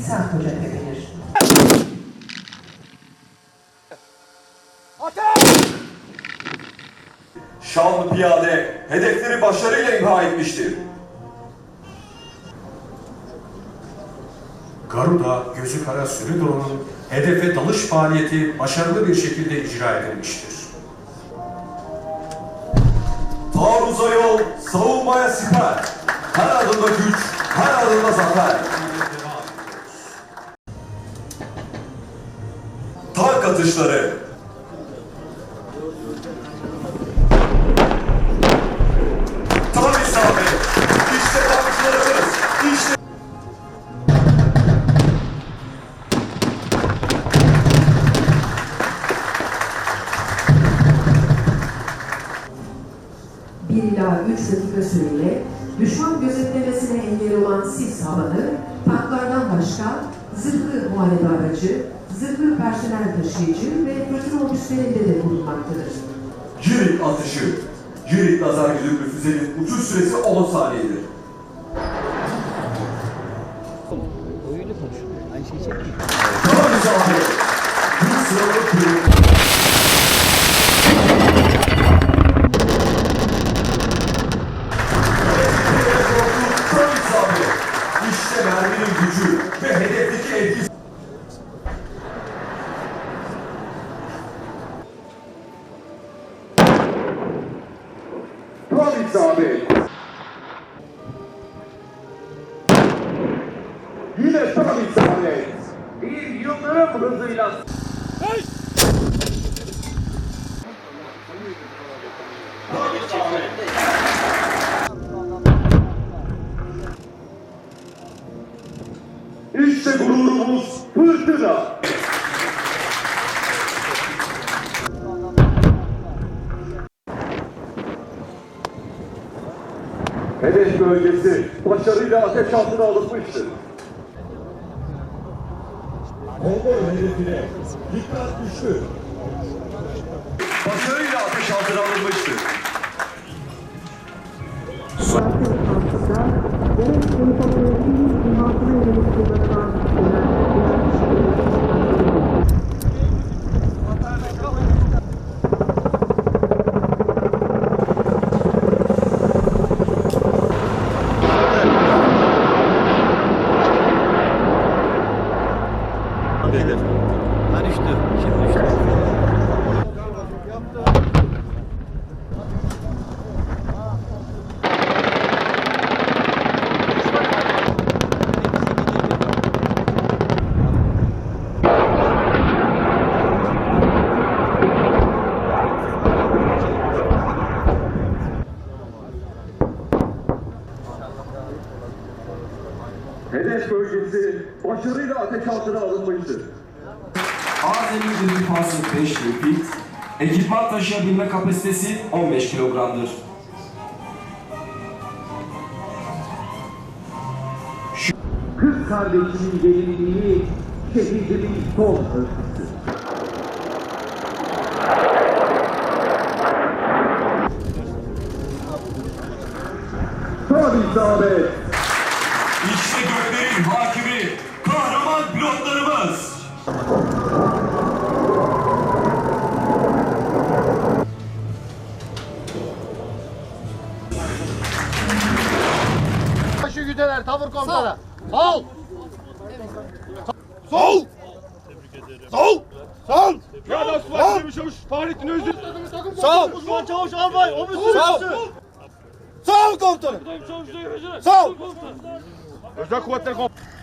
İshak Hoca Tepe'dir. Şanlı piyade hedefleri başarıyla imha etmiştir. Garuda gözü kara Sürüdoğan'ın hedefe dalış faaliyeti başarılı bir şekilde icra edilmiştir. Taarruza yol, savunmaya siper. Her adımda güç, her adımda zafer. Atışları. Tam isabet. İşte tankçılarımız. İşte Bir ila üç dakika süreyle düşman gözetlemesine engel olan sis havanı tanklardan başka zırhlı muharebe aracı, zırhlı personel taşıyıcı ve fırtına otobüslerinde de bulunmaktadır. Cirit atışı. Cirit lazer güdümlü füzenin uçuş süresi 10 saniyedir. Yıldırım hızıyla İşte gururumuz fırtına. Hedef bölgesi başarıyla ateş altına alınmıştır. Konvoy hedefine dikkat düştü. Başarıyla ateş altına alınmıştır. Ben düştü. Şimdi düştü. Hedef bölgesi başarıyla ateş altına alınmıştır. Azami irtifası 5 fit, ekipman taşıyabilme kapasitesi 15 kilogramdır. Kız kardeşimin gelinliği şehidimin son ölçüsü. Tavır komutanı. Sol. Sol. Sol. Sol. Ya Osman Demir Çavuş Fahrettin Özür. Sol. Uzman çavuş albay. O Sol. Sol komutanım. Çavuş Demir Sol. Özel Kuvvetler Komutanı.